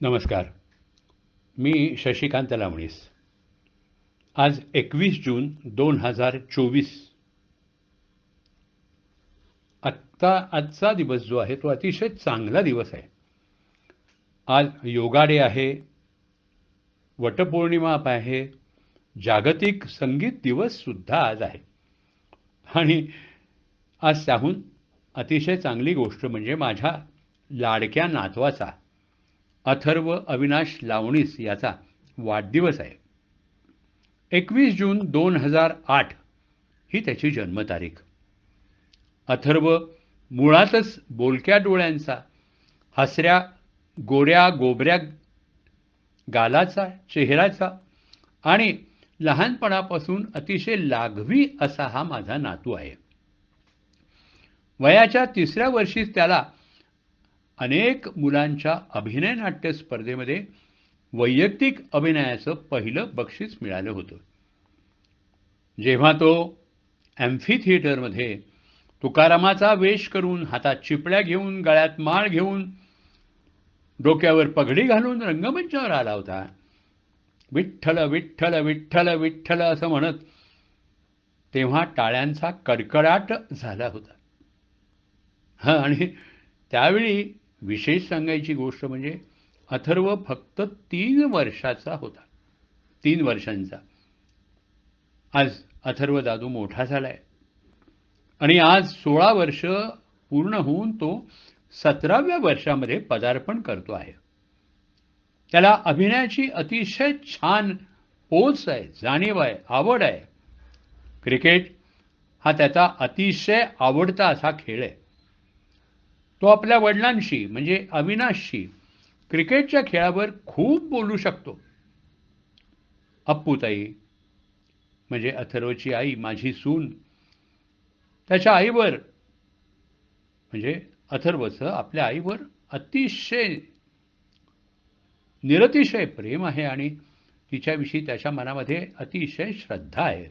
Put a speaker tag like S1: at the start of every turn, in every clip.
S1: नमस्कार. मी शशिकांत लावणीस. आज एकवीस जून दोन हजार चोवीस. आत्ता आजचा दिवस जो आहे तो अतिशय चांगला दिवस आहे. आज योगा डे आहे वटपौर्णिमा आहे जागतिक संगीत दिवससुद्धा आज आहे. आणि आज त्याहून अतिशय चांगली गोष्ट म्हणजे माझ्या लाडक्या नातवाचा अथर्व अविनाश लावणीस याचा वाढदिवस आहे. एकवीस जून दोन हजार आठ ही त्याची जन्मतारीख. अथर्व मुळातच बोलक्या डोळ्यांचा हसऱ्या गोऱ्या गोबऱ्या गालाचा चेहऱ्याचा आणि लहानपणापासून अतिशय लाघवी असा हा माझा नातू आहे. वयाच्या तिसऱ्या वर्षीच त्याला अनेक मुलांच्या अभिनय नाट्य स्पर्धेमध्ये वैयक्तिक अभिनयाचं पहिलं बक्षीस मिळालं होतं. जेव्हा तो ॲम्फी थिएटरमध्ये तुकारामाचा वेश करून हातात चिपड्या घेऊन गळ्यात माळ घेऊन डोक्यावर पगडी घालून रंगमंचावर आला होता. विठ्ठल विठ्ठल विठ्ठल विठ्ठल असं म्हणत तेव्हा टाळ्यांचा कडकडाट झाला होता. हां आणि त्यावेळी विशेष सांगायची गोष्ट म्हणजे अथर्व फक्त तीन वर्षाचा होता. तीन वर्षांचा. आज अथर्व दादू मोठा झाला आहे आणि आज सोळा वर्ष पूर्ण होऊन तो सतराव्या वर्षामध्ये पदार्पण करतो आहे. त्याला अभिनयाची अतिशय छान पोच आहे जाणीव आहे आवड आहे. क्रिकेट हा त्याचा अतिशय आवडता असा खेळ आहे. तो आपल्या वडिलांशी म्हणजे अविनाशशी क्रिकेटच्या खेळावर खूप बोलू शकतो. अप्पूताई म्हणजे अथर्वची आई माझी सून त्याच्या आईवर म्हणजे अथर्वचं आपल्या आईवर अतिशय निरतिशय प्रेम आहे आणि तिच्याविषयी त्याच्या मनामध्ये अतिशय श्रद्धा आहे.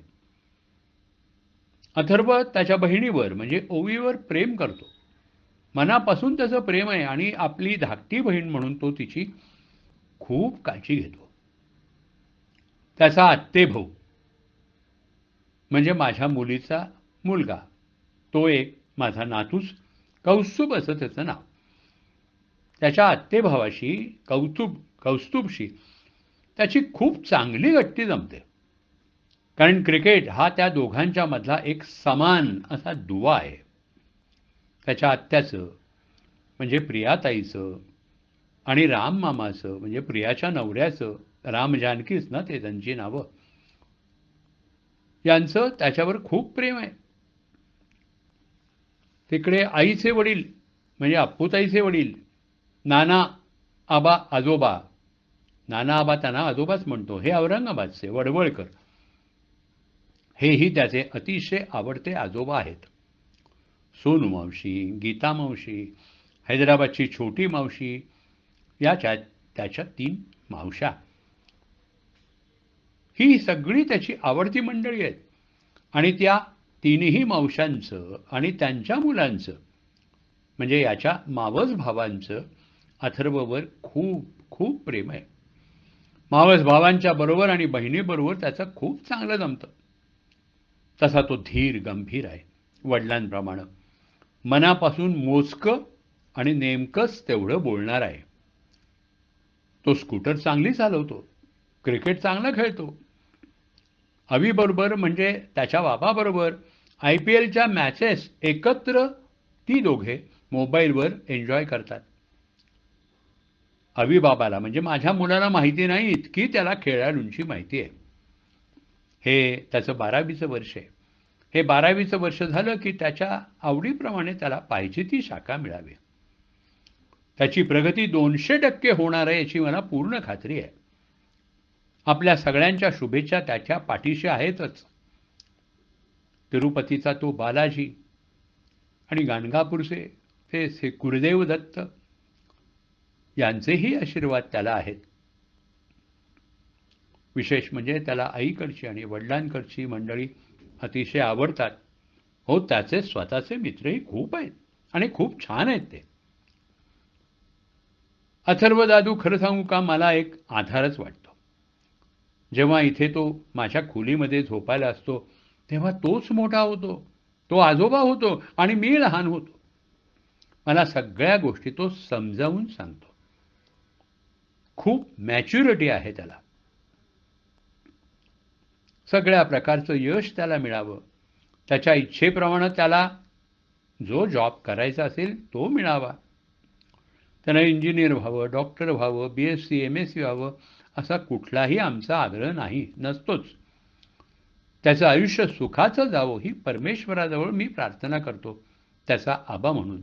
S1: अथर्व त्याच्या बहिणीवर म्हणजे ओवीवर प्रेम करतो. मनापासून त्याचं प्रेम आहे आणि आपली धाकटी बहीण म्हणून तो तिची खूप काळजी घेतो. त्याचा आत्ते भाऊ म्हणजे माझ्या मुलीचा मुलगा. तो एक माझा नातूस कौस्तुभ असं त्याचं नाव. त्याच्या आत्तेभावाशी कौतुब कौस्तुभशी त्याची खूप चांगली गट्टी जमते. कारण क्रिकेट हा त्या दोघांच्या मधला एक समान असा दुवा आहे. त्याच्या आत्याचं म्हणजे प्रियाताईचं आणि राम मामाचं म्हणजे प्रियाच्या नवऱ्याचं राम जानकीच ना ते त्यांची नावं. यांचं त्याच्यावर खूप प्रेम आहे. तिकडे आईचे वडील म्हणजे अप्पूताईचे वडील नाना आबा आजोबा. नाना आबा त्यांना आजोबाच म्हणतो. हे औरंगाबादचे वडवळकर. हेही त्याचे अतिशय आवडते आजोबा आहेत. सोनू मावशी गीता मावशी हैदराबादची छोटी मावशी याच्या त्याच्या तीन मावशा ही सगळी त्याची आवडती मंडळी आहेत. आणि त्या तिन्ही मावशांचं आणि त्यांच्या मुलांचं म्हणजे याच्या मावस भावांचं अथर्ववर खूप खूप प्रेम आहे. मावस भावांच्या बरोबर आणि बहिणीबरोबर त्याचं खूप चांगलं जमतं. तसा तो धीर गंभीर आहे वडिलांप्रमाणे. मनापासून मोजकं आणि नेमकंच तेवढं बोलणार आहे. तो स्कूटर चांगली चालवतो क्रिकेट चांगलं खेळतो. अवीबरोबर म्हणजे त्याच्या बाबाबरोबर आय पी एलच्या मॅचेस एकत्र ती दोघे मोबाईलवर एन्जॉय करतात. अवीबाबाला म्हणजे माझ्या मुलाला माहिती नाही इतकी त्याला खेळाडूंची माहिती आहे. हे त्याचं बारावीचं वर्ष आहे. हे बारावीचं वर्ष झालं की त्याच्या आवडीप्रमाणे त्याला पाहिजे ती शाखा मिळावी. त्याची प्रगती दोनशे टक्के होणार आहे याची मला पूर्ण खात्री आहे. आपल्या सगळ्यांच्या शुभेच्छा त्याच्या पाठीशी आहेतच. तिरुपतीचा तो बालाजी आणि गाणगापूरचे ते से गुरुदेव दत्त यांचेही आशीर्वाद त्याला आहेत. विशेष म्हणजे त्याला आईकडची आणि वडिलांकडची मंडळी अतिशय आवडतात. हो त्याचे स्वतःचे मित्रही खूप आहेत आणि खूप छान आहेत ते. अथर्व दादू खरं सांगू का मला एक आधारच वाटतो. जेव्हा इथे तो माझ्या खोलीमध्ये झोपायला असतो तेव्हा तोच मोठा होतो तो आजोबा होतो आणि मी लहान होतो. मला सगळ्या गोष्टी तो समजावून सांगतो. खूप मॅच्युरिटी आहे त्याला. सगळ्या प्रकारचं यश त्याला मिळावं. त्याच्या इच्छेप्रमाणे त्याला जो जॉब करायचा असेल तो मिळावा. त्यानं इंजिनियर व्हावं डॉक्टर व्हावं B S C M S C व्हावं असा कुठलाही आमचा आग्रह नाही नसतोच. त्याचं आयुष्य सुखाचं जावं ही परमेश्वराजवळ मी प्रार्थना करतो. त्याचा आबा म्हणून.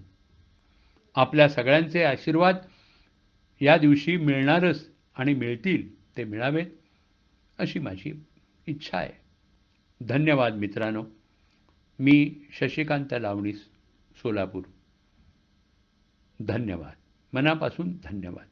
S1: आपल्या सगळ्यांचे आशीर्वाद या दिवशी मिळणारच आणि मिळतील ते मिळावेत अशी माझी इच्छा आहे. धन्यवाद मित्रांनो. मी शशिकांत लावणीस सोलापूर. धन्यवाद. मनापासून धन्यवाद.